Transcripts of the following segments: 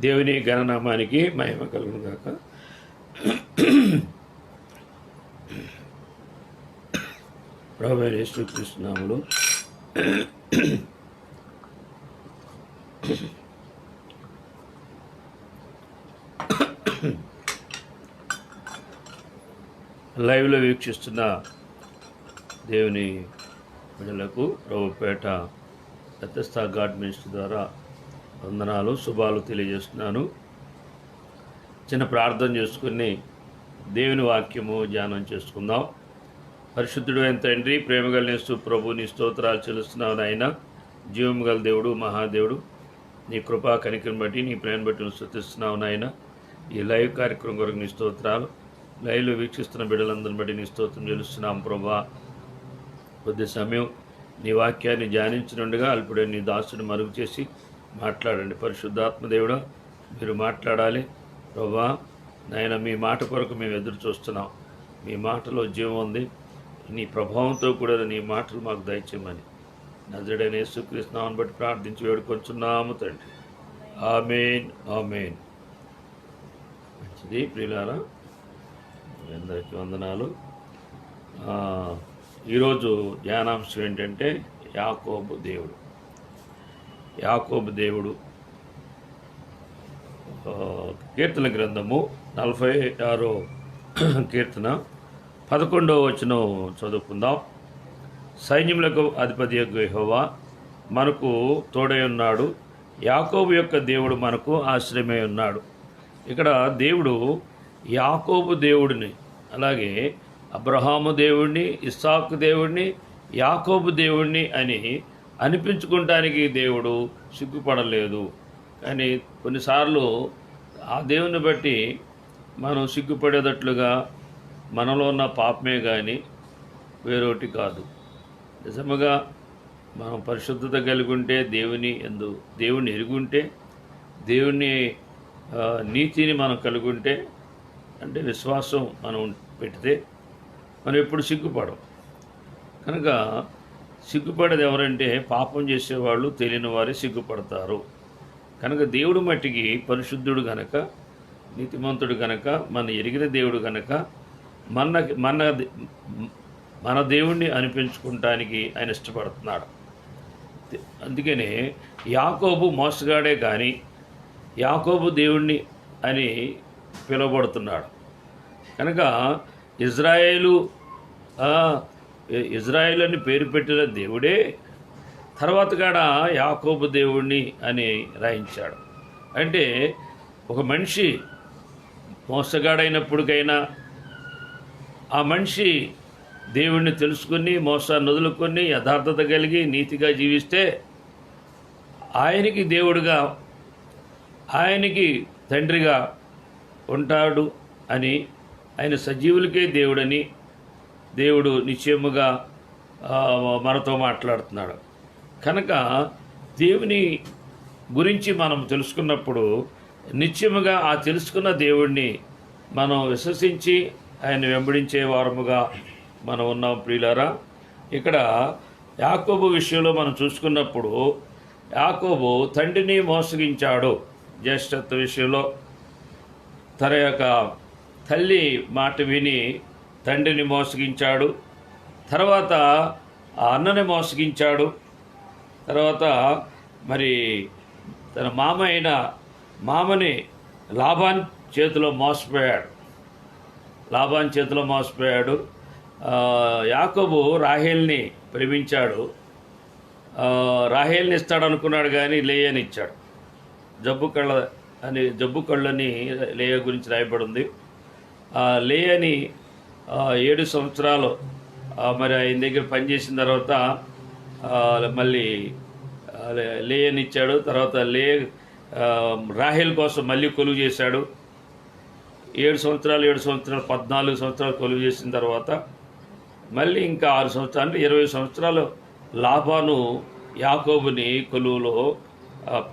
దేవుని గణనామానికి మహిమ కలుగును గాక ప్రభు యేసుకృష్ణనాములు లైవ్లో వీక్షిస్తున్న దేవుని బిడ్డలకు ప్రభుపేట దత్తస్థా గాడ్ మినిస్టర్ ద్వారా వందనాలు శుభాలు తెలియజేస్తున్నాను. చిన్న ప్రార్థన చేసుకుని దేవుని వాక్యము ధ్యానం చేసుకుందాం. పరిశుద్ధుడు అయిన తండ్రి ప్రేమగల నేస్తూ ప్రభు నీ స్తోత్రాలు చెల్లిస్తున్నావు నాయన. జీవం గల దేవుడు మహాదేవుడు నీ కృపా కనికను బట్టి నీ ప్రేమ బట్టి నువ్వు నాయన. ఈ లైవ్ కార్యక్రమం కొరకు నీ స్తోత్రాలు లైవ్లో వీక్షిస్తున్న బిడ్డలందరిని బట్టి నీ స్తోత్రం చెల్లిస్తున్నాం ప్రభా. కొద్ది సమయం నీ వాక్యాన్ని ధ్యానించినట్టుగా అల్పుడే నీ దాసుని మరుగు చేసి మాట్లాడండి. పరిశుద్ధాత్మదేవుడు మీరు మాట్లాడాలి. ప్రభా నాయన మీ మాట కొరకు మేము ఎదురు చూస్తున్నాం. మీ మాటలో జీవం ఉంది. నీ ప్రభావంతో కూడా నీ మాటలు మాకు దయచేయమని. నజడైన యేసుక్రీస్తునామని బట్టి ప్రార్థించి వేడుకొంచున్నాము తండ్రి. Amen amen. మంచిది ప్రియులారా అందరికీ వందనాలు. ఈరోజు ధ్యానాంశం ఏంటంటే యాకోబు దేవుడు. యాకోబు దేవుడు. కీర్తన గ్రంథము నలభై ఆరో కీర్తన పదకొండవ వచనం చదువుకుందాం. సైన్యములకు అధిపతి యహోవా మనకు తోడై ఉన్నాడు. యాకోబు యొక్క దేవుడు మనకు ఆశ్రయమై ఉన్నాడు. ఇక్కడ దేవుడు యాకోబు దేవుడిని అలాగే అబ్రహాము దేవుడిని ఇస్సాకు దేవుడిని యాకోబు దేవుడిని అని అనిపించుకోవటానికి దేవుడు సిగ్గుపడలేదు. కానీ కొన్నిసార్లు ఆ దేవుని బట్టి మనం సిగ్గుపడేటట్లుగా మనలో ఉన్న పాపమే కానీ వేరొకటి కాదు. నిజముగా మనం పరిశుద్ధత కలిగి ఉంటే దేవుని ఎందు దేవుని ఎరుగుంటే దేవుని నీతిని మనం కలిగి ఉంటే అంటే విశ్వాసం మనం పెడితే మనం ఎప్పుడు సిగ్గుపడం కనుక సిగ్గుపడేది ఎవరంటే పాపం చేసేవాళ్ళు తెలియని వారే సిగ్గుపడతారు. కనుక దేవుడు మట్టికి పరిశుద్ధుడు గనక నీతిమంతుడు గనక మన ఎరిగిన దేవుడు గనక మన మన మన దేవుణ్ణి అనిపించుకుంటానికి ఆయన ఇష్టపడుతున్నాడు. అందుకనే యాకోబు మోసగాడే కానీ యాకోబు దేవుణ్ణి అని పిలువబడుతున్నాడు. కనుక ఇజ్రాయేలు ఇజ్రాయిల్ అని పేరు పెట్టిన దేవుడే తర్వాత కాడ యాకోబు దేవుణ్ణి అని రాయించాడు. అంటే ఒక మనిషి మోసగాడైనప్పటికైనా ఆ మనిషి దేవుణ్ణి తెలుసుకుని మోసాన్ని వదులుకొని యథార్థత కలిగి నీతిగా జీవిస్తే ఆయనకి దేవుడుగా ఆయనకి తండ్రిగా ఉంటాడు అని ఆయన సజీవులకే దేవుడని దేవుడు నిశ్చయముగా మనతో మాట్లాడుతున్నాడు. కనుక దేవుని గురించి మనం తెలుసుకున్నప్పుడు నిత్యముగా ఆ తెలుసుకున్న దేవుణ్ణి మనం విశ్వసించి ఆయన వెంబడించే వారముగా మనం ఉన్నాం ప్రియులారా. ఇక్కడ యాకోబు విషయంలో మనం చూసుకున్నప్పుడు యాకోబు తండ్రిని మోసగించాడు జ్యేష్ఠత్వ విషయంలో. తన యొక్క తల్లి మాట విని తండ్రిని మోసగించాడు. తర్వాత ఆ అన్నని మోసగించాడు. తర్వాత మరి తన మామ అయిన మామని లాభాన్ చేతిలో మోసపోయాడు. లాభాన్ చేతిలో మోసపోయాడు. యాకబు రాహేల్ని ప్రేమించాడు. రాహేల్ని ఇస్తాడు అనుకున్నాడు కానీ లేయని ఇచ్చాడు జబ్బు కళ్ళ అని జబ్బు కళ్ళని లేయ గురించి రాయబడి ఉంది ఆ లేయని ఏడు సంవత్సరాలు మరి ఆయన దగ్గర పనిచేసిన తర్వాత మళ్ళీ లే- లేయని ఇచ్చాడు తర్వాత లే రాహెల్ కోసం మళ్ళీ కొలువు చేశాడు. ఏడు సంవత్సరాలు ఏడు సంవత్సరాలు పద్నాలుగు సంవత్సరాలు కొలువు చేసిన తర్వాత మళ్ళీ ఇంకా ఆరు సంవత్సరాలు అంటే ఇరవై సంవత్సరాలు లాభాను యాకోబుని కొలువులో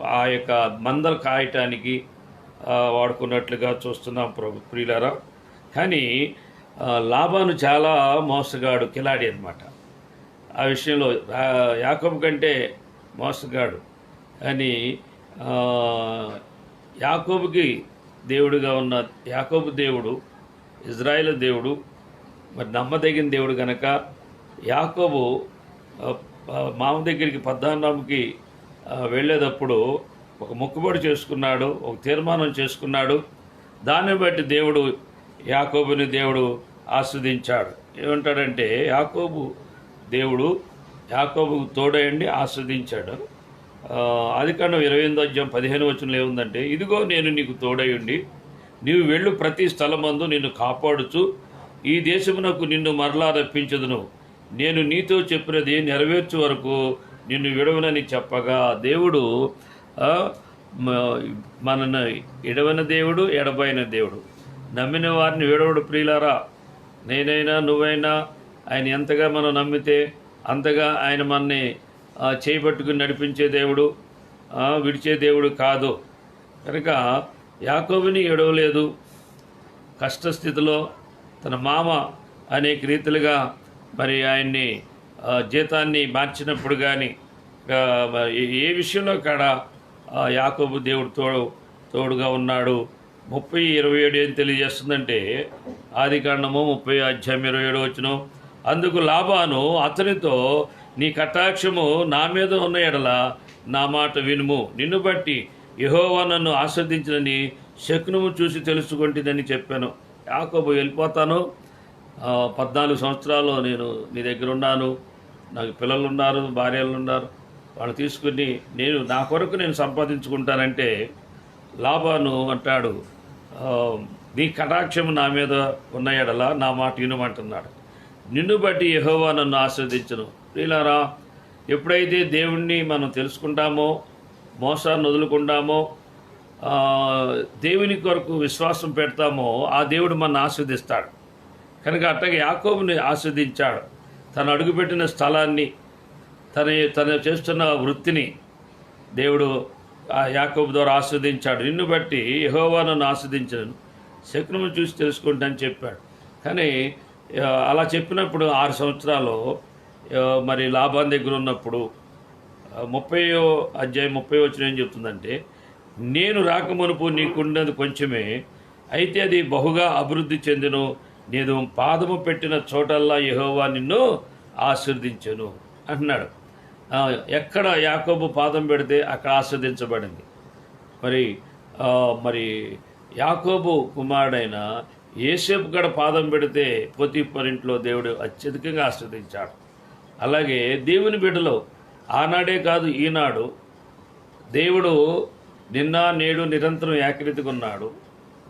ఆ, యొక్క మందలు కాయటానికి వాడుకున్నట్లుగా చూస్తున్నాం ప్రభు ప్రియులారా. కానీ లాభాను చాలా మోసగాడు కిలాడి అనమాట ఆ విషయంలో యాకోబు కంటే మోసగాడు. అని యాకోబుకి దేవుడుగా ఉన్న యాకోబు దేవుడు ఇజ్రాయేల్ దేవుడు మరి నమ్మదగిన దేవుడు గనక యాకోబు మామ దగ్గరికి పద్నాలుగుకి వెళ్ళేటప్పుడు ఒక మొక్కుబడి చేసుకున్నాడు ఒక తీర్మానం చేసుకున్నాడు. దాన్ని బట్టి దేవుడు యాకోబుని దేవుడు ఆస్వాదించాడు. ఏమంటాడంటే యాకోబు దేవుడు యాకోబు తోడయండి ఆస్వాదించాడు. అది కన్నా ఇరవై ఎనిమిది అధ్యాయం పదిహేను వచనంలో ఏముందంటే ఇదిగో నేను నీకు తోడయుండి నీవు వెళ్ళు ప్రతి స్థలమందు నిన్ను కాపాడుచు ఈ దేశమునకు నిన్ను మరలా రప్పించదును. నేను నీతో చెప్పినది నెరవేర్చు వరకు నిన్ను విడవనని చెప్పగా దేవుడు మన మనను ఎడవన దేవుడు ఎడబైన దేవుడు. నమ్మిన వారిని విడవడు ప్రియులారా. నేనైనా నువ్వైనా ఆయన ఎంతగా మనం నమ్మితే అంతగా ఆయన మనని చేపట్టుకుని నడిపించే దేవుడు విడిచే దేవుడు కాదు. కనుక యాకోబుని ఎడవలేదు కష్టస్థితిలో తన మామ అనేక రీతిలుగా మరి ఆయన్ని జీతాన్ని మార్చినప్పుడు కానీ ఏ విషయంలో కాడ యాకోబు దేవుడు తోడు తోడుగా ఉన్నాడు. ముప్పై ఇరవై ఏడు ఏం తెలియజేస్తుందంటే ఆది కాండము ముప్పై అధ్యాయం ఇరవై ఏడు వచ్చిన అందుకు లాభాను అతనితో నీ కటాక్షము నా మీద ఉన్న ఎడల నా మాట వినుము. నిన్ను బట్టి యహోవా నన్ను ఆస్వాదించినని శకునము చూసి తెలుసుకుంటుందని చెప్పాను. యాకోబు వెళ్ళిపోతాను. పద్నాలుగు సంవత్సరాలు నేను నీ దగ్గర ఉన్నాను. నాకు పిల్లలు ఉన్నారు భార్యలు ఉన్నారు వాళ్ళు తీసుకుని నేను నా కొరకు నేను సంపాదించుకుంటానంటే లాభాను అంటాడు నీ కటాక్షము నా మీద ఉన్న ఎడల నా మాట వినమంటున్నాడు. నిన్ను బట్టి యహోవా నన్ను ఆస్వాదించను ప్రియులారా ఎప్పుడైతే దేవుణ్ణి మనం తెలుసుకుంటామో మోసాన్ని వదులుకుంటామో దేవుని కొరకు విశ్వాసం పెడతామో ఆ దేవుడు మన ఆస్వాదిస్తాడు కనుక అట్టగా యాకోబుని ఆస్వాదించాడు తను అడుగుపెట్టిన స్థలాన్ని తన తను చేస్తున్న వృత్తిని దేవుడు యాకోబు ద్వారా ఆస్వాదించాడు. నిన్ను బట్టి యహోవా నన్ను ఆస్వాదించను శకునము చూసి తెలుసుకుంటానని చెప్పాడు. కానీ అలా చెప్పినప్పుడు ఆరు సంవత్సరాలు మరి లాభాన్ దగ్గర ఉన్నప్పుడు ముప్పయో అధ్యాయం ముప్పై వచ్చిన ఏం చెప్తుందంటే నేను రాకమునుపు నీకున్నది కొంచెమే అయితే అది బహుగా అభివృద్ధి చెందును. నేను పాదము పెట్టిన చోటల్లా యహోవా నిన్ను ఆశీర్దించను అంటున్నాడు. ఎక్కడ యాకోబు పాదం పెడితే అక్కడ ఆస్వాదించబడింది. మరి మరి యాకోబు కుమారుడైన ఏసేపు గడ పాదం పెడితే పొతిపరింట్లో దేవుడు అత్యధికంగా ఆస్వాదించాడు. అలాగే దేవుని బిడ్డలో ఆనాడే కాదు ఈనాడు దేవుడు నిన్న నేడు నిరంతరం ఏకరీతిగా ఉన్నాడు.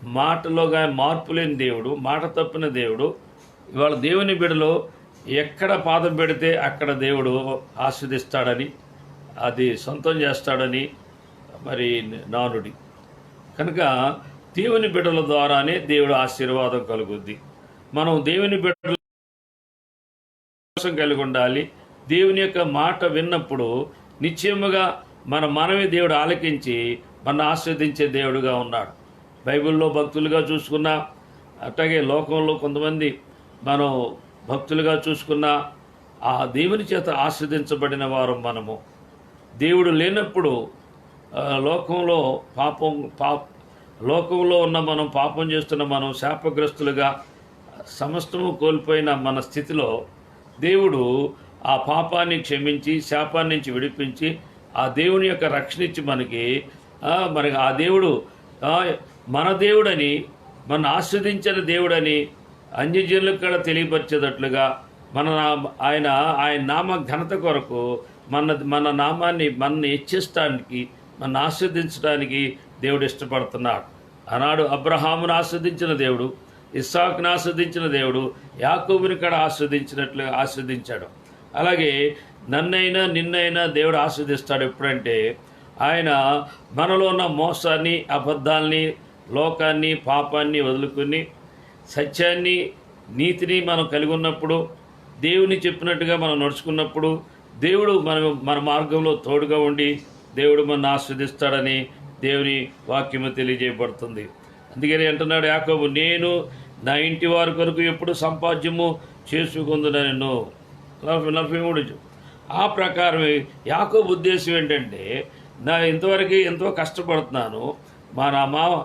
మాటలోగా మార్పు లేని దేవుడు మాట తప్పిన దేవుడు. ఇవాళ దేవుని బిడలో ఎక్కడ పాదం పెడితే అక్కడ దేవుడు ఆస్వాదిస్తాడని అది సొంతం చేస్తాడని మరి నానుడి. కనుక దేవుని బిడ్డల ద్వారానే దేవుడు ఆశీర్వాదం కలుగుద్ది. మనం దేవుని బిడ్డల కలిగి ఉండాలి. దేవుని యొక్క మాట విన్నప్పుడు నిశ్చయముగా మన మనవి దేవుడు ఆలకించి మన ఆస్వాదించే దేవుడుగా ఉన్నాడు. బైబిల్లో భక్తులుగా చూసుకున్నా అట్లాగే లోకంలో కొంతమంది మనం భక్తులుగా చూసుకున్నా ఆ దేవుని చేత ఆస్వాదించబడిన వారు మనము. దేవుడు లేనప్పుడు లోకంలో పాపం పా లోకంలో ఉన్న మనం పాపం చేస్తున్న మనం శాపగ్రస్తులుగా సమస్తము కోల్పోయిన మన స్థితిలో దేవుడు ఆ పాపాన్ని క్షమించి శాపాన్ని నుంచి విడిపించి ఆ దేవుని యొక్క రక్షణ ఇచ్చి మనకి ఆ, ఆ దేవుడు మన దేవుడని మన ఆస్వాదించిన దేవుడని అన్యజనులకు కూడా తెలియపరిచేటట్లుగా మన నా- ఆయన ఆయన నామ ఘనత కొరకు మన మన నామాన్ని మనని హెచ్చిస్తానికి మన ఆస్వాదించడానికి దేవుడు ఇష్టపడుతున్నాడు. ఆనాడు అబ్రహామును ఆస్వాదించిన దేవుడు ఇస్సాకును ఆస్వాదించిన దేవుడు యాకోబుని కూడా ఆస్వాదించినట్లు ఆస్వాదించాడు. అలాగే నన్నైనా నిన్నైనా దేవుడు ఆస్వాదిస్తాడు ఎప్పుడంటే ఆయన మనలో ఉన్న మోసాన్ని అబద్ధాల్ని లోకాన్ని పాపాన్ని వదులుకుని సత్యాన్ని నీతిని మనం కలిగి ఉన్నప్పుడు దేవుని చెప్పినట్టుగా మనం నడుచుకున్నప్పుడు దేవుడు మన మన మార్గంలో తోడుగా ఉండి దేవుడు మన ఆస్వాదిస్తాడని దేవుని వాక్యము తెలియజేయబడుతుంది. అందుకని అంటున్నాడు యాకోబు నేను నా ఇంటి వారి కొరకు ఎప్పుడు సంపాద్యము చేసుకుందునను నలభై నలభై మూడు. ఆ ప్రకారమే యాకోబు ఉద్దేశం ఏంటంటే నా ఇంతవరకు ఎంతో కష్టపడుతున్నాను. మా నా మామ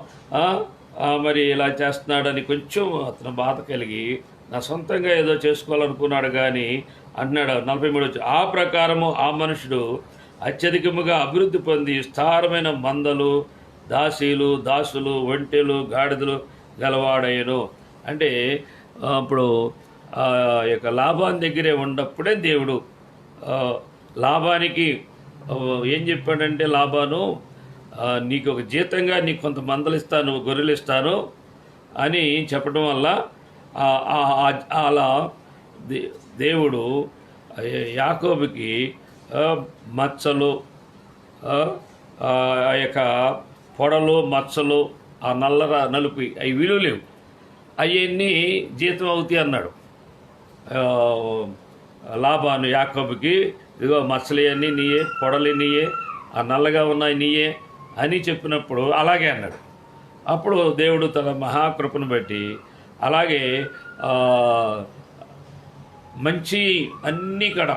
మరి ఇలా చేస్తున్నాడని కొంచెం అతను బాధ కలిగి నా సొంతంగా ఏదో చేసుకోవాలనుకున్నాడు కానీ అంటున్నాడు నలభై మూడు వచ్చి ఆ ప్రకారము ఆ మనుషుడు అత్యధికముగా అభివృద్ధి పొంది విస్తారమైన మందలు దాసీలు దాసులు ఒంటెలు గాడిదలు గలవాడయ్యను. అంటే ఇప్పుడు ఆ యొక్క లాభాన్ని దగ్గరే ఉన్నప్పుడే దేవుడు లాభానికి ఏం చెప్పాడంటే లాభాను నీకు ఒక జీతంగా నీకు కొంత మందలు ఇస్తాను గొర్రెలు ఇస్తాను అని చెప్పడం వల్ల అలా దేవుడు యాకోబికి యాకోబుకి మచ్చలు ఆ, యొక్క పొడలు మచ్చలు ఆ నల్లర నలుపు అవి విలువ లేవు. అవన్నీ జీతం అవుతాయి అన్నాడు. లాభాను యాకోబుకి ఇదిగో మచ్చలన్నీ నీయే పొడలు నీయే ఆ నల్లగా ఉన్నాయి నీయే అని చెప్పినప్పుడు అలాగే అన్నాడు. అప్పుడు దేవుడు తన మహాకృపను బట్టి అలాగే మంచి అన్ని కడ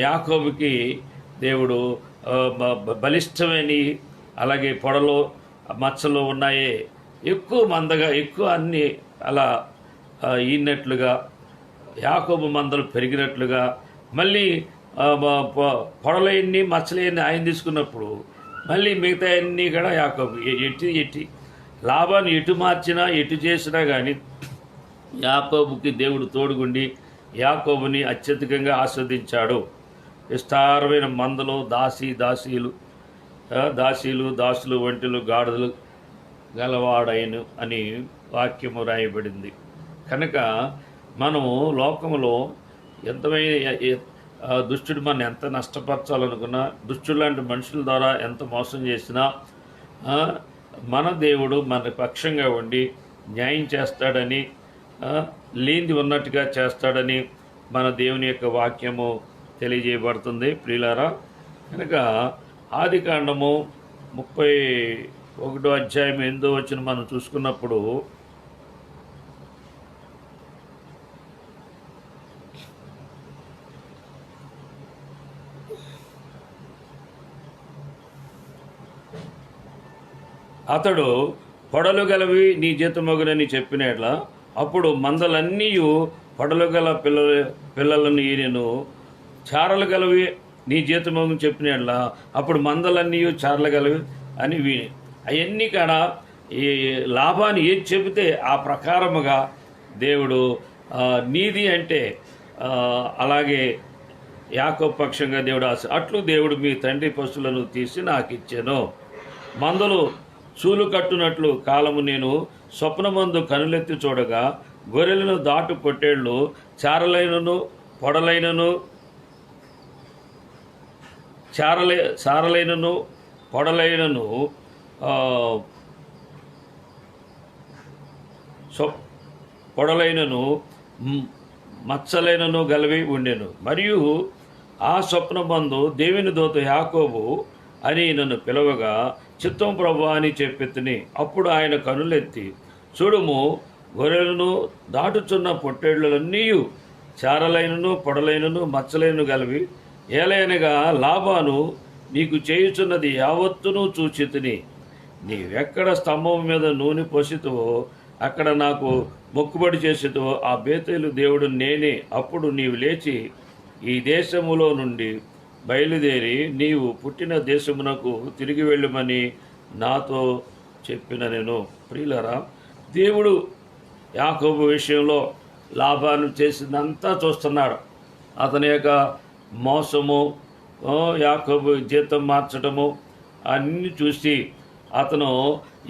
యాకోబుకి దేవుడు బలిష్టమైన అలాగే పొడలు మచ్చలు ఉన్నాయే ఎక్కువ మందగా ఎక్కువ అన్ని అలా ఈనట్లుగా యాకోబు మందలు పెరిగినట్లుగా మళ్ళీ ఆ, మచ్చలేని ఆయన తీసుకున్నప్పుడు మళ్ళీ మిగతా అన్నీ కూడా యాకోబు. ఎట్టి ఎట్టి లాభాన్ని ఎటు మార్చినా ఎటు చేసినా కానీ యాకోబుకి దేవుడు తోడుగుండి యాకోబుని అత్యధికంగా ఆస్వాదించాడు. విస్తారమైన మందలు దాసి దాసీలు దాసీలు దాసులు వంటలు గాడిదలు గలవాడైను అని వాక్యము రాయబడింది. కనుక మనము లోకంలో ఎంతమైన దుష్టుడు మన ఎంత నష్టపరచాలనుకున్నా దుష్టుడు లాంటి మనుషుల ద్వారా ఎంత మోసం చేసినా మన దేవుడు మన పక్షంగా ఉండి న్యాయం చేస్తాడని లేనిది ఉన్నట్టుగా చేస్తాడని మన దేవుని యొక్క వాక్యము తెలియజేయబడుతుంది. ప్రియులారా కనుక ఆది కాండము ముప్పై ఒకటో అధ్యాయం ఎందో వచ్చిన మనం చూసుకున్నప్పుడు అతడు పొడలు గలవి నీ జీతమగునని చెప్పినట్ల అప్పుడు మందలన్నీ పొడలు గల పిల్లల పిల్లలను ఈయనను చారలు గలవి నీ జీతమగు చెప్పినట్ల అప్పుడు మందలన్నీ చారలు గలవి అని విని. అవన్నీ కాడ ఈ లాభాన్ని ఏది చెబితే ఆ ప్రకారముగా దేవుడు నీది అంటే అలాగే యాకోబు పక్షంగా దేవుడు ఆశ అట్లు దేవుడు మీ తండ్రి పశువులను తీసి నాకు ఇచ్చాను మందలు చూలు కట్టునట్లు కాలము నేను స్వప్నమందు కనులెత్తి చూడగా గొర్రెలను దాటు పొట్టేళ్ళు చారలైనను పొడలైనను చారలై చారలైనను పొడలైనను పొడలైనను మచ్చలైనను గలవి ఉండెను. మరియు ఆ స్వప్నబంధు దేవుని దోత యాకోబు అని నన్ను పిలవగా చిత్తం ప్రభు అని చెప్పెత్తిని అప్పుడు ఆయన కనులెత్తి చూడుము గొర్రెలను దాటుచున్న పొట్టేళ్ళన్నీ చారలైనను పొడలైనను మచ్చలైనను గలవి. ఏలైనగా లాభాను నీకు చేయుచున్నది యావత్తును చూచితిని నీవెక్కడ స్తంభం మీద నూనె పోసితువో అక్కడ నాకు మొక్కుబడి చేసేదో ఆ బేతేలు దేవుడు నేనే. అప్పుడు నీవు లేచి ఈ దేశములో నుండి బయలుదేరి నీవు పుట్టిన దేశమునకు తిరిగి వెళ్ళమని నాతో చెప్పిన నేను. ప్రియులరా దేవుడు యాకోబు విషయంలో లాభాన్ని చేసిందంతా చూస్తున్నాడు. అతని యొక్క మోసము యాకోబు జీతం మార్చడము అన్నీ చూసి అతను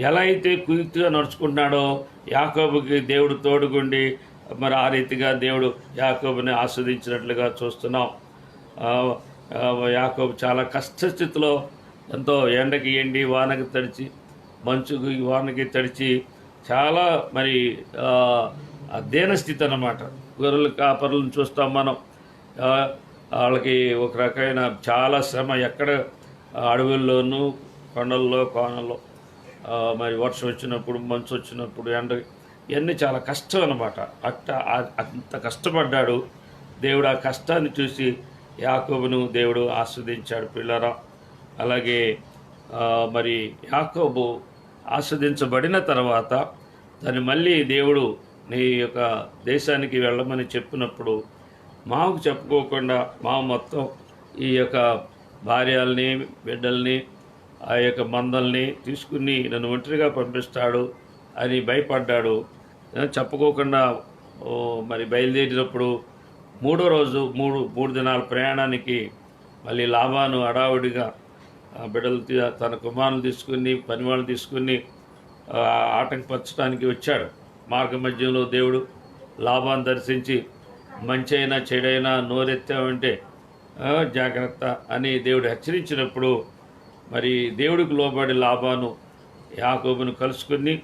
ఎలా అయితే కుయుక్తిగా నడుచుకుంటున్నాడో యాకోబుకి దేవుడు తోడుగుండి మరి ఆ రీతిగా దేవుడు యాకోబుని ఆస్వాదించినట్లుగా చూస్తున్నాం. యాకోబు చాలా కష్టస్థితిలో ఎంతో ఎండకి ఎండి వానకి తడిచి మంచుకి వానకి తడిచి చాలా మరి అధ్యయన స్థితి అన్నమాట. గొర్రెల కాపరులను చూస్తాం మనం. వాళ్ళకి ఒక రకమైన చాలా శ్రమ ఎక్కడ అడవుల్లోనూ కొండల్లో కోనల్లో మరి వర్షం వచ్చినప్పుడు మంచు వచ్చినప్పుడు ఎండ ఇవన్నీ చాలా కష్టం అనమాట అట్ట అంత కష్టపడ్డాడు. దేవుడు ఆ కష్టాన్ని చూసి యాకోబును దేవుడు ఆస్వాదించాడు పిల్లరా. అలాగే మరి యాకోబు ఆస్వాదించబడిన తర్వాత దాన్ని మళ్ళీ దేవుడు నీ యొక్క దేశానికి వెళ్ళమని చెప్పినప్పుడు మాకు చెప్పుకోకుండా మా మొత్తం ఈ యొక్క భార్యల్ని బిడ్డల్ని ఆ యొక్క మందల్ని తీసుకుని నన్ను ఒంటరిగా పంపిస్తాడు అని భయపడ్డాడు. చెప్పుకోకుండా మరి బయలుదేరినప్పుడు మూడో రోజు మూడు మూడు దినాల ప్రయాణానికి మళ్ళీ లాభాను అడావుడిగా బిడ్డలు తన కుమారులు తీసుకుని పనివాళ్ళు తీసుకుని ఆటంకపరచడానికి వచ్చాడు. మార్గ మధ్యంలో దేవుడు లాభాన్ని దర్శించి మంచి అయినా చెడైనా నోరెత్తామంటే జాగ్రత్త అని దేవుడు హెచ్చరించినప్పుడు మరి దేవుడికి లోబడి లాభాను యాకోబును కలుసుకుని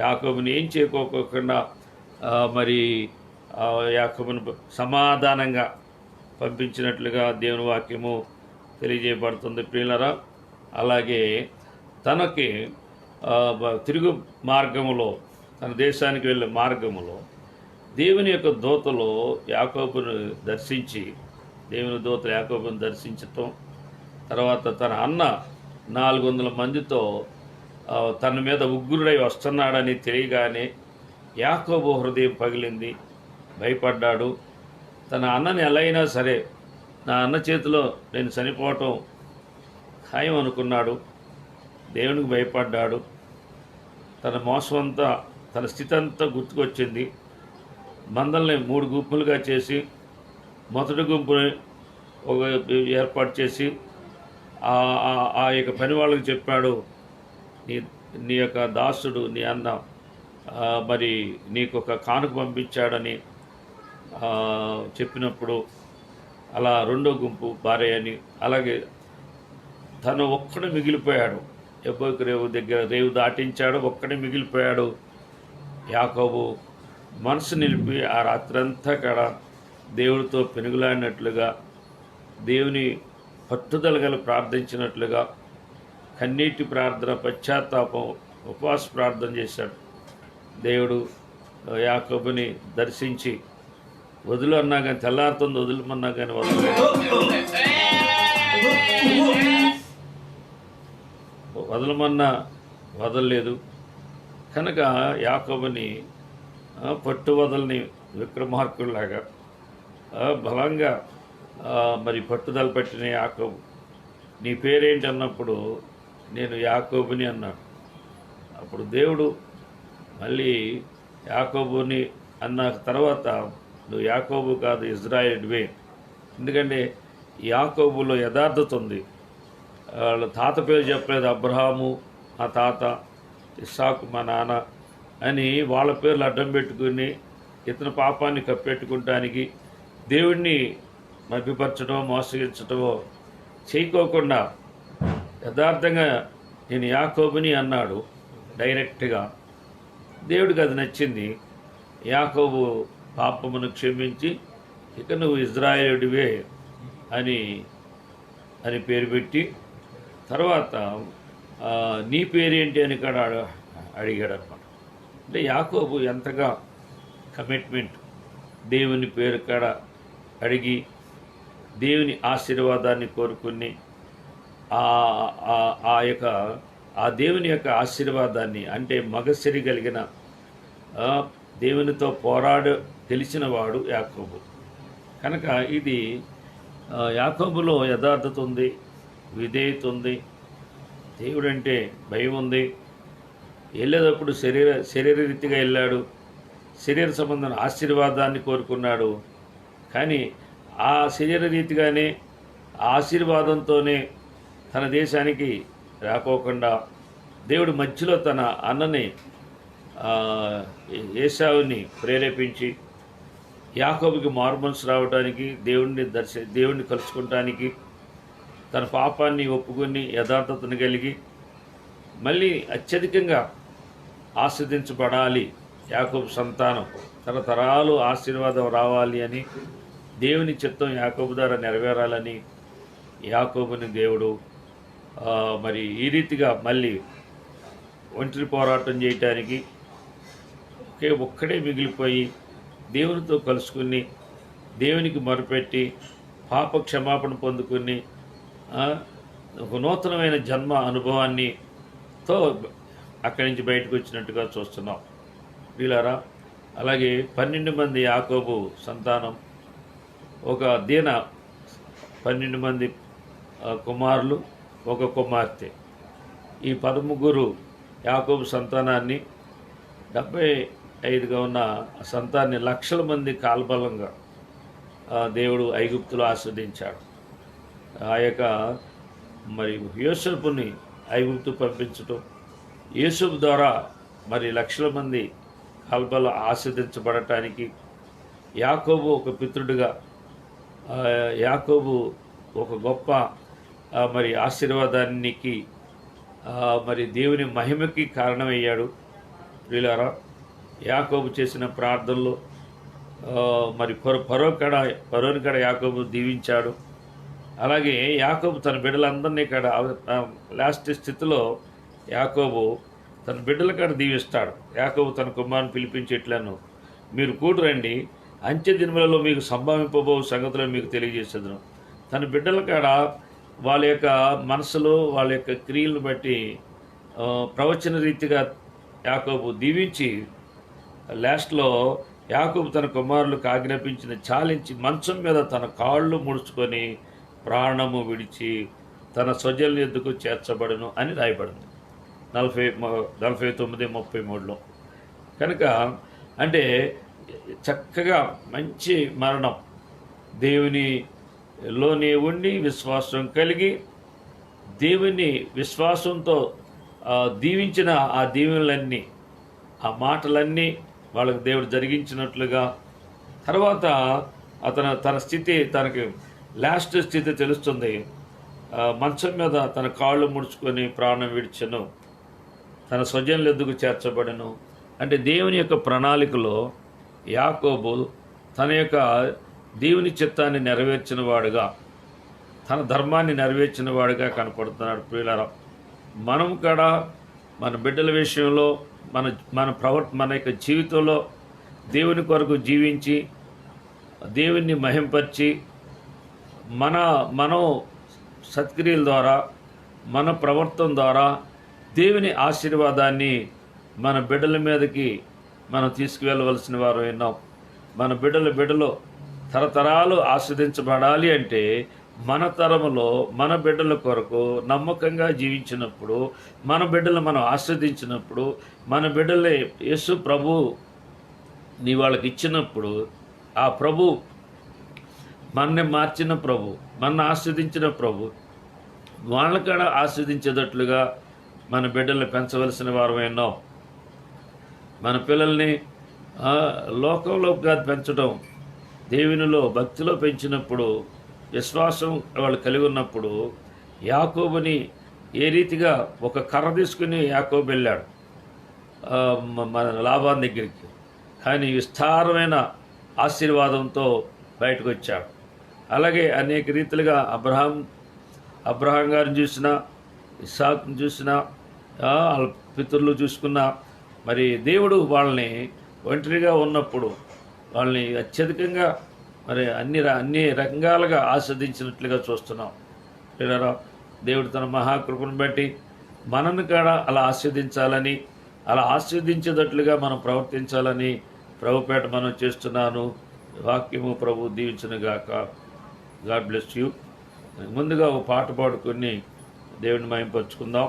యాకోబుని ఏం చేయకోకుండా మరి యాకబును సమాధానంగా పంపించినట్లుగా దేవుని వాక్యము తెలియజేయబడుతుంది. ప్రియులరా అలాగే తనకి తిరుగు మార్గములో తన దేశానికి వెళ్ళే మార్గములో దేవుని యొక్క దూతలు యాకోబును దర్శించి దేవుని దూతలు యాకోబును దర్శించటం తర్వాత తన అన్న నాలుగు వందల మందితో తన మీద ఉగ్రుడై వస్తున్నాడని తెలియగానే యాకోబు హృదయం పగిలింది. భయపడ్డాడు. తన అన్నని ఎలా అయినా సరే నా అన్న చేతిలో నేను చనిపోవటం ఖాయం అనుకున్నాడు. దేవునికి భయపడ్డాడు. తన మోసం అంతా తన స్థితి అంతా గుర్తుకొచ్చింది. మందల్ని మూడు గుంపులుగా చేసి మొదటి గుంపుని ఒక ఏర్పాటు చేసి ఆ యొక్క పని వాళ్ళకి చెప్పాడు నీ నీ యొక్క దాసుడు నీ అన్న మరి నీకు ఒక కానుక పంపించాడని చెప్పినప్పుడు అలా రెండో గుంపు భార్య అని అలాగే తను ఒక్కడు మిగిలిపోయాడు. ఎబ్బోకి రేవు దగ్గర రేవు దాటించాడు ఒక్కడే మిగిలిపోయాడు. యాకోబు మనసు నిలిపి ఆ రాత్రంతా కాడ దేవుడితో పెనుగులాడినట్లుగా దేవుని పట్టుదల గల ప్రార్థించినట్లుగా కన్నీటి ప్రార్థన పశ్చాత్తాపం ఉపవాస ప్రార్థన చేశాడు. దేవుడు యాకోబుని దర్శించి వదులు అన్నా కానీ తెల్లారుతుంది వదులమన్నా కానీ వదలలేదు వదలమన్నా వదలలేదు. కనుక యాకోబుని పట్టు వదలని విక్రమార్కుల్లాగా బలంగా మరి పట్టుదల పెట్టిన యాకోబు నీ పేరేంటి అన్నప్పుడు నేను యాకోబుని అన్నాడు అప్పుడు దేవుడు మళ్ళీ యాకోబుని అన్న తర్వాత నువ్వు యాకోబు కాదు ఇజ్రాయిల్వే. ఎందుకంటే యాకోబులో యథార్థత ఉంది. వాళ్ళ తాత పేరు చెప్పలేదు అబ్రహాము మా తాత ఇస్సాకు మా నాన్న అని వాళ్ళ పేర్లు అడ్డం పెట్టుకుని ఇతని పాపాన్ని కప్పెట్టుకుంటానికి దేవుణ్ణి మభ్యపరచడమో మోసగించడమో చేయకోకుండా యథార్థంగా నేను యాకోబుని అన్నాడు. డైరెక్ట్గా దేవుడికి అది నచ్చింది. యాకోబు పాపమును క్షమించి ఇక నువ్వు ఇజ్రాయేలుడివే అని అని పేరు పెట్టి తర్వాత నీ పేరేంటి అని కూడా అడిగాడు అనమాట అంటే యాకోబు ఎంతగా కమిట్మెంట్ దేవుని పేరు కాడ అడిగి దేవుని ఆశీర్వాదాన్ని కోరుకుని ఆ యొక్క ఆ దేవుని యొక్క ఆశీర్వాదాన్ని అంటే మగసిరి కలిగిన దేవునితో పోరాడు తెలిసినవాడు యాకోబు. కనుక ఇది యాకోబులో యథార్థత ఉంది విధేయత ఉంది దేవుడంటే భయం ఉంది వెళ్ళేటప్పుడు శరీర శరీర రీతిగా వెళ్ళాడు. శరీర సంబంధం ఆశీర్వాదాన్ని కోరుకున్నాడు. కానీ ఆ శరీర రీతిగానే ఆ ఆశీర్వాదంతోనే తన దేశానికి రాకోకుండా దేవుడు మధ్యలో తన అన్నని ఏసావుని ప్రేరేపించి యాకోబుకి మారుమనసు రావడానికి దేవుణ్ణి దర్శ దేవుణ్ణి కలుసుకుంటానికి తన పాపాన్ని ఒప్పుకొని యథార్థతను కలిగి మళ్ళీ అత్యధికంగా ఆస్వాదించబడాలి యాకోబు సంతానం. తరతరాలు ఆశీర్వాదం రావాలి అని దేవుని చిత్తం యాకోబు ద్వారా నెరవేరాలని యాకోబుని దేవుడు మరి ఈ రీతిగా మళ్ళీ ఒంటరి పోరాటం చేయటానికి ఒకే ఒక్కడే మిగిలిపోయి దేవునితో కలుసుకుని దేవునికి మొరపెట్టి పాప క్షమాపణ పొందుకుని ఒక నూతనమైన జన్మ అనుభవాన్ని తో అక్కడి నుంచి బయటకు వచ్చినట్టుగా చూస్తున్నాం. వీలారా అలాగే పన్నెండు మంది యాకోబు సంతానం ఒక దీన పన్నెండు మంది కుమారులు ఒక కుమార్తె. ఈ పదముగ్గురు యాకోబు సంతానాన్ని డెబ్బై ఐదుగా ఉన్న సంతాన్ని లక్షల మంది కాల్బలంగా దేవుడు ఐగుప్తులు ఆస్వాదించాడు. ఆ యొక్క మరి యోసపుని ఐగుప్తు పంపించటం యూసుఫ్ ద్వారా మరి లక్షల మంది కాల్బలు ఆస్వాదించబడటానికి యాకోబు ఒక పితృడుగా యాకోబు ఒక గొప్ప మరి ఆశీర్వాదానికి మరి దేవుని మహిమకి కారణమయ్యాడు. ప్రియులారా యాకోబు చేసిన ప్రార్థనలో మరి పరో పరో కడ పరోని కడ యాకోబు దీవించాడు. అలాగే యాకోబు తన బిడ్డలందరినీ కాడ లాస్ట్ స్థితిలో యాకోబు తన బిడ్డల కాడ దీవిస్తాడు. యాకోబు తన కుమారుని పిలిపించేట్లను మీరు కూడురండి అంత్య దినములలో మీకు సంభావింపబో సంగతులను మీకు తెలియజేసేదను. తన బిడ్డల కాడ వాళ్ళ యొక్క మనసులో వాళ్ళ యొక్క క్రియలను బట్టి ప్రవచన రీతిగా యాకోబు దీవించి లాస్ట్లో యాకూబ్ తన కుమారులకు ఆజ్ఞాపించిన చాలించి మంచం మీద తన కాళ్ళు ముడుచుకొని ప్రాణము విడిచి తన స్వజల ఎద్దుకు చేర్చబడును అని రాయబడింది. నలభై నలభై తొమ్మిది ముప్పై మూడులో. కనుక అంటే చక్కగా మంచి మరణం. దేవునిలోనే ఉండి విశ్వాసం కలిగి దేవుని విశ్వాసంతో దీవించిన ఆ దీవెనలన్నీ ఆ మాటలన్నీ వాళ్ళకు దేవుడు జరిగించినట్లుగా. తర్వాత అతను తన స్థితి తనకి లాస్ట్ స్థితి తెలుస్తుంది. మంచం మీద తన కాళ్ళు ముడుచుకొని ప్రాణం విడిచను. తన స్వజనులు ఎందుకు చేర్చబడను? అంటే దేవుని యొక్క ప్రణాళికలో యాకోబు తన యొక్క దేవుని చిత్తాన్ని నెరవేర్చిన వాడుగా తన ధర్మాన్ని నెరవేర్చిన వాడుగా కనపడుతున్నాడు ప్రియులరా. మనం కూడా మన బిడ్డల విషయంలో మన మన ప్రవర్ మన యొక్క జీవితంలో దేవుని కొరకు జీవించి దేవుణ్ణి మహింపరిచి మన మనం సత్క్రియల ద్వారా మన ప్రవర్తన ద్వారా దేవుని ఆశీర్వాదాన్ని మన బిడ్డల మీదకి మనం తీసుకువెళ్ళవలసిన వారు విన్నాం మన బిడ్డల బిడ్డలో తరతరాలు ఆస్వాదించబడాలి అంటే మన తరములో మన బిడ్డల కొరకు నమ్మకంగా జీవించినప్పుడు మన బిడ్డలు మనం ఆస్వాదించినప్పుడు మన బిడ్డలే యేసు ప్రభు నీ వాళ్ళకి ఇచ్చినప్పుడు ఆ ప్రభు మనని మార్చిన ప్రభు మన ఆస్వాదించిన ప్రభు వాళ్ళ ఆస్వాదించేటట్లుగా మన బిడ్డల్ని పెంచవలసిన వారు ఎన్నో. మన పిల్లల్ని లోకంలో కాదు పెంచడం దేవునిలో భక్తిలో పెంచినప్పుడు విశ్వాసం వాళ్ళు కలిగి ఉన్నప్పుడు యాకోబుని ఏ రీతిగా ఒక కర్ర తీసుకుని యాకోబు వెళ్ళాడు. మన లాభాన్ దగ్గరికి. కానీ విస్తారమైన ఆశీర్వాదంతో బయటకు వచ్చాడు. అలాగే అనేక రీతిలుగా అబ్రహాం అబ్రహాం గారిని చూసినా ఇస్సాక్ని చూసినా వాళ్ళ పితరులు చూసుకున్నా మరి దేవుడు వాళ్ళని ఒంటరిగా ఉన్నప్పుడు వాళ్ళని అత్యధికంగా మరి అన్ని అన్ని రకాలుగా ఆస్వాదించినట్లుగా చూస్తున్నాం. పిల్లరా దేవుడు తన మహాకృపను బట్టి మనను కూడా అలా ఆస్వాదించాలని అలా ఆస్వాదించేటట్లుగా మనం ప్రవర్తించాలని ప్రభుపేట మనం చేస్తున్నాను. వాక్యము ప్రభు దీవించినగాక గాడ్ బ్లెస్ యూ. ముందుగా ఒక పాట పాడుకొని దేవుని మయంపరుచుకుందాం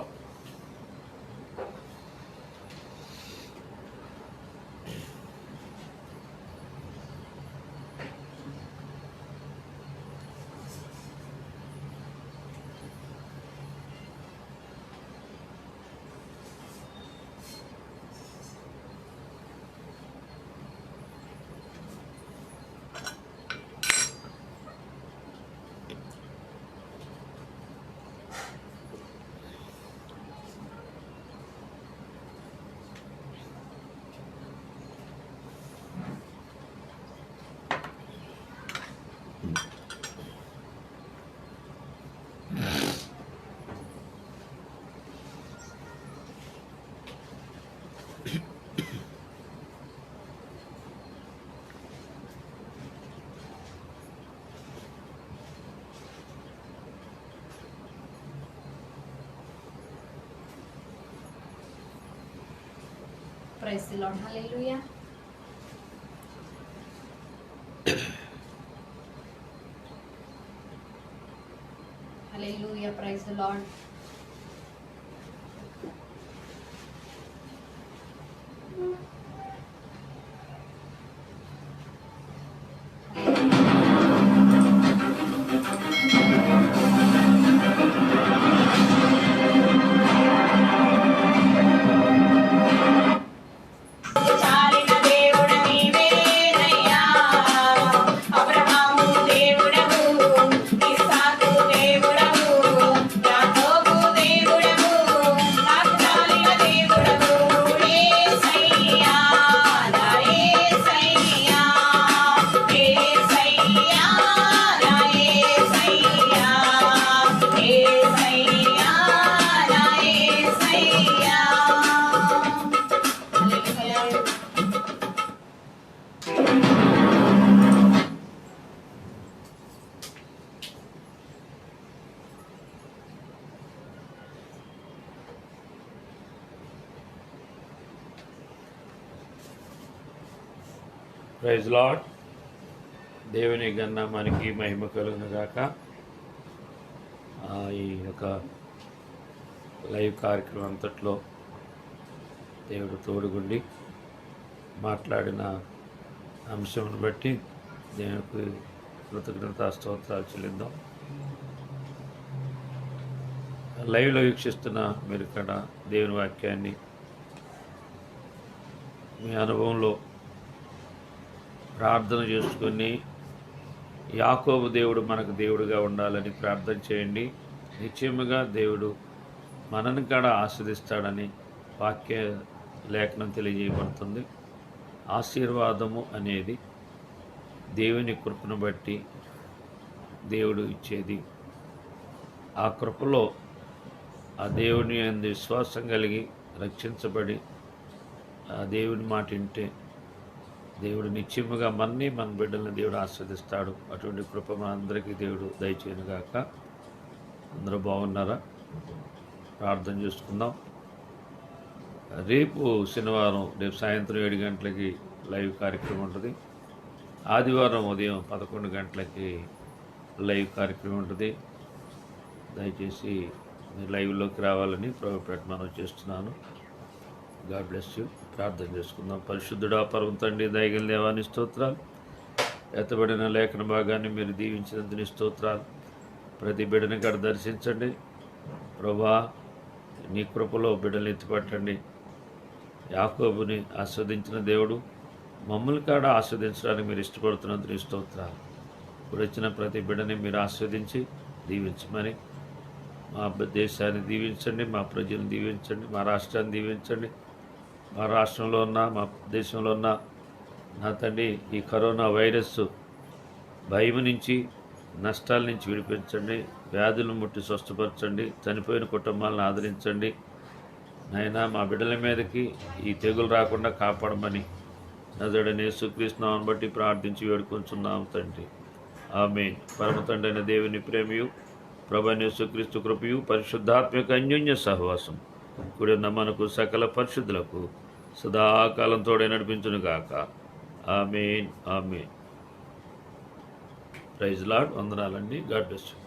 Praise the Lord. Hallelujah. Hallelujah. Praise the Lord. Praise Lord దేవుని గన్న మనకి మహిమ కలుగునుగాక ఆ, ఈ యొక్క లైవ్ కార్యక్రమం అంతట్లో దేవుడు తోడుగుండి మాట్లాడిన అంశంను బట్టి దేవునికి కృతజ్ఞత స్తోత్రాలు చెల్లిద్దాం. లైవ్లో వీక్షిస్తున్న మీరు ఇక్కడ దేవుని వాక్యాన్ని మీ అనుభవంలో ప్రార్థన చేసుకొని యాకోబు దేవుడు మనకు దేవుడుగా ఉండాలని ప్రార్థన చేయండి. నిశ్చయముగా దేవుడు మనని కూడా ఆస్వాదిస్తాడని వాక్య లేఖనం తెలియజేయబడుతుంది. ఆశీర్వాదము అనేది దేవుని కృపను బట్టి దేవుడు ఇచ్చేది. ఆ కృపలో ఆ దేవుని అందు విశ్వాసం కలిగి రక్షించబడి ఆ దేవుని మాట వింటే దేవుడు నిశ్చయముగా మన్ని మన బిడ్డల్ని దేవుడు ఆస్వాదిస్తాడు. అటువంటి కృప మనందరికీ దేవుడు దయచేయనుగాక. అందరూ బాగున్నారా? ప్రార్థన చేసుకుందాం. రేపు శనివారం రేపు సాయంత్రం ఏడు గంటలకి లైవ్ కార్యక్రమం ఉంటుంది. ఆదివారం ఉదయం పదకొండు గంటలకి లైవ్ కార్యక్రమం ఉంటుంది. దయచేసి మీరు లైవ్లోకి రావాలని ప్రభుపేట మనం చేస్తున్నాను. God bless you. ప్రార్థన చేసుకుందాం. పరిశుద్ధుడా పర్వం తండ్రి దయగల దేవాని స్తోత్రాలు. ఎత్తబడిన లేఖన భాగాన్ని మీరు దీవించినందుని స్తోత్రాలు. ప్రతి బిడ్డని కాడ దర్శించండి. ప్రభా నీ కృపలో బిడ్డలు ఎత్తిపట్టండి. యాకోబుని ఆస్వాదించిన దేవుడు మమ్మల్ని కాడ ఆస్వాదించడానికి మీరు ఇష్టపడుతున్నందుని స్తోత్రాలు. ఇప్పుడు వచ్చిన ప్రతి బిడ్డని మీరు ఆస్వాదించి దీవించమని మా దేశాన్ని దీవించండి మా ప్రజలను దీవించండి మా రాష్ట్రాన్ని దీవించండి. మా రాష్ట్రంలో ఉన్న మా దేశంలో ఉన్న నా తండ్రి ఈ కరోనా వైరస్ భయం నుంచి నష్టాల నుంచి విడిపించండి వ్యాధులను ముట్టి స్వస్థపరచండి చనిపోయిన కుటుంబాలను ఆదరించండి. నాయనా మా బిడ్డల మీదకి ఈ తెగులు రాకుండా కాపాడమని నజడనే సుక్రీస్తున్నామని బట్టి ప్రార్థించి వేడుకొంచున్నాం తండ్రి. ఆమె పరమ తండ్రి అయిన దేవుని ప్రేమయు ప్రభని సుక్రీస్తు కృపయు పరిశుద్ధాత్మక అన్యోన్య సహవాసం కూడిన మనకు సకల పరిశుద్ధులకు సదాకాలం తోడే నడిపించును గాక. Amen amen. ప్రైజ్ లాడ్ వందనాలండి. God bless